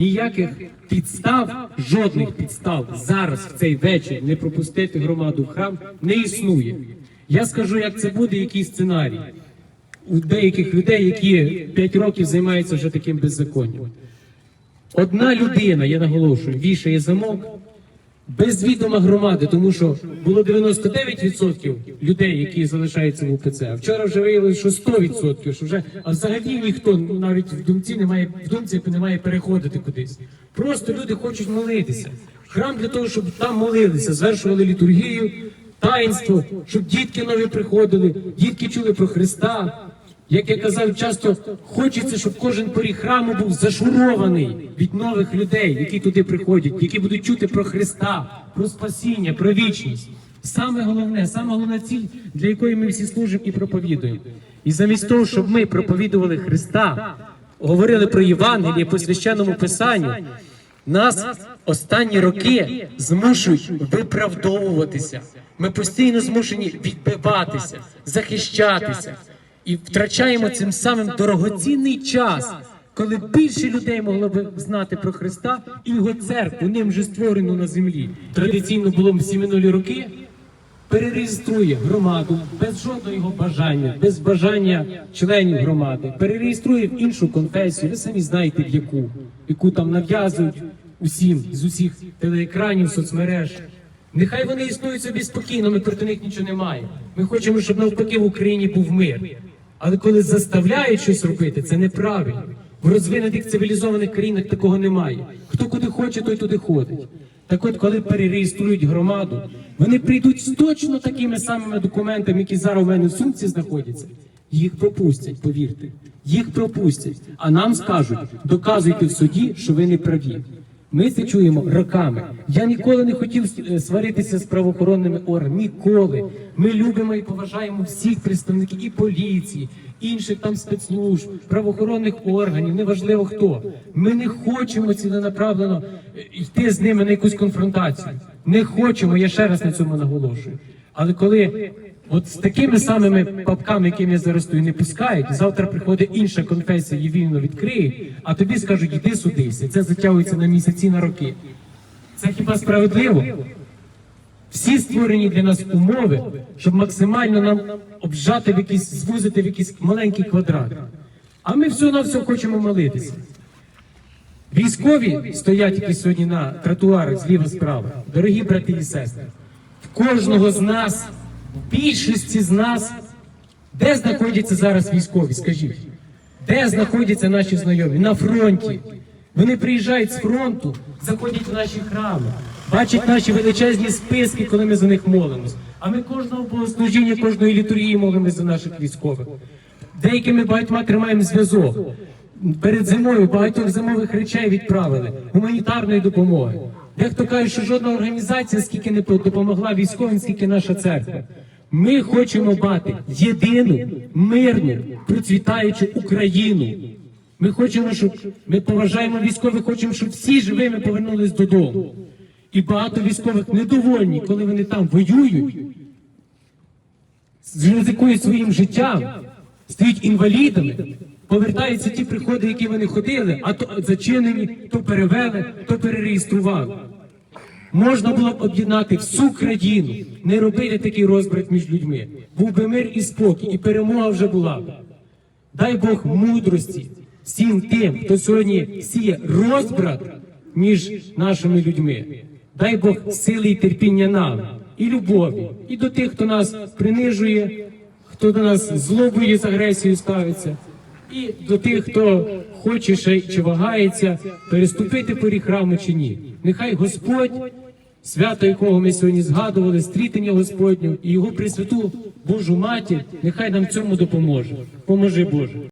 Ніяких підстав, жодних підстав зараз в цей вечір не пропустити громаду в храм не існує. Я скажу, як це буде, який сценарій у деяких людей, які 5 років займаються вже таким беззаконням. Одна людина, я наголошую, вішає замок без відома громади, тому що було 99% людей, які залишаються в УПЦ. А вчора вже виявилося, що 100%, що вже а взагалі ніхто навіть в думці не має в думці не має переходити кудись. Просто люди хочуть молитися. Храм для того, щоб там молилися, звершували літургію, таїнство, щоб дітки нові приходили, дітки чули про Христа. Як я казав, часто хочеться, щоб кожен поріг храму був зашурований від нових людей, які туди приходять, які будуть чути про Христа, про спасіння, про вічність. Саме головне, саме головна ціль, для якої ми всі служимо і проповідуємо. І замість того, щоб ми проповідували Христа, говорили про Євангеліє по священному писанню, нас останні роки змушують виправдовуватися. Ми постійно змушені відбиватися, захищатися і втрачаємо цим самим дорогоцінний час, коли більше людей могло би знати про Христа і його церкву, ним вже створену на землі. Традиційно було всі минулі роки. Перереєструє громаду без жодного його бажання, без бажання членів громади, перереєструє в іншу конфесію. Ви самі знаєте, в яку, яку там нав'язують усім з усіх телеекранів, соцмереж. Нехай вони існують собі спокійно, ми проти них нічого не маємо. Ми хочемо, щоб навпаки в Україні був мир. Але коли заставляють щось робити, це неправильно. В розвинутих цивілізованих країнах такого немає. Хто куди хоче, той туди ходить. Так от, коли перереєструють громаду, вони прийдуть з точно такими самими документами, які зараз у мене в сумці знаходяться. Їх пропустять, повірте. Їх пропустять. А нам скажуть, доказуйте в суді, що ви не праві. Ми це чуємо роками. Я ніколи не хотів е, сваритися з правоохоронними органами. Ніколи. Ми любимо і поважаємо всіх представників і поліції, інших там спецслужб, правоохоронних органів, неважливо хто. Ми не хочемо ціленаправлено е, йти з ними на якусь конфронтацію. Не хочемо, я ще раз на цьому наголошую. Але коли от з такими самими папками, якими я зараз стою, не пускають, завтра приходить інша конфесія і вільно відкриє, а тобі скажуть, іди судися. Це затягується на місяці, на роки. Це хіба справедливо? Всі створені для нас умови, щоб максимально нам обжати в якийсь, звузити в якийсь маленький квадрат. А ми все на все хочемо молитися. Військові стоять які сьогодні на тротуарах зліва справа. Дорогі брати і сестри, в кожного з нас, більшості з нас, де знаходяться зараз військові? Скажіть, де знаходяться наші знайомі? На фронті. Вони приїжджають з фронту, заходять в наші храми, бачать наші величезні списки, коли ми за них молимось. А ми кожного богослужіння, кожної літургії молимось за наших військових. Деякими багатьма тримаємо зв'язок. Перед зимою багатьох зимових речей відправили, гуманітарної допомоги. Дехто каже, що жодна організація скільки не допомогла військовим, скільки наша церква. Ми хочемо мати єдину, мирну, процвітаючу Україну. Ми хочемо, щоб ми поважаємо військових, хочемо, щоб всі живими повернулись додому. І багато військових недовольні, коли вони там воюють, ризикують своїм життям, стають інвалідами, повертаються ті приходи, які вони ходили, а то зачинені, то перевели, то перереєстрували. Можна було б об'єднати всю країну, не робити такий розбрат між людьми. Був би мир і спокій, і перемога вже була б. Дай Бог мудрості всім тим, хто сьогодні сіє розбрат між нашими людьми. Дай Бог сили і терпіння нам, і любові, і до тих, хто нас принижує, хто до нас злобою з агресією ставиться, і до тих, хто хоче ще чи вагається переступити поріг храму чи ні. Нехай Господь, свято якого ми сьогодні згадували, стрітення Господню і його Пресвяту Божу Матір, нехай нам цьому допоможе. Поможи Боже.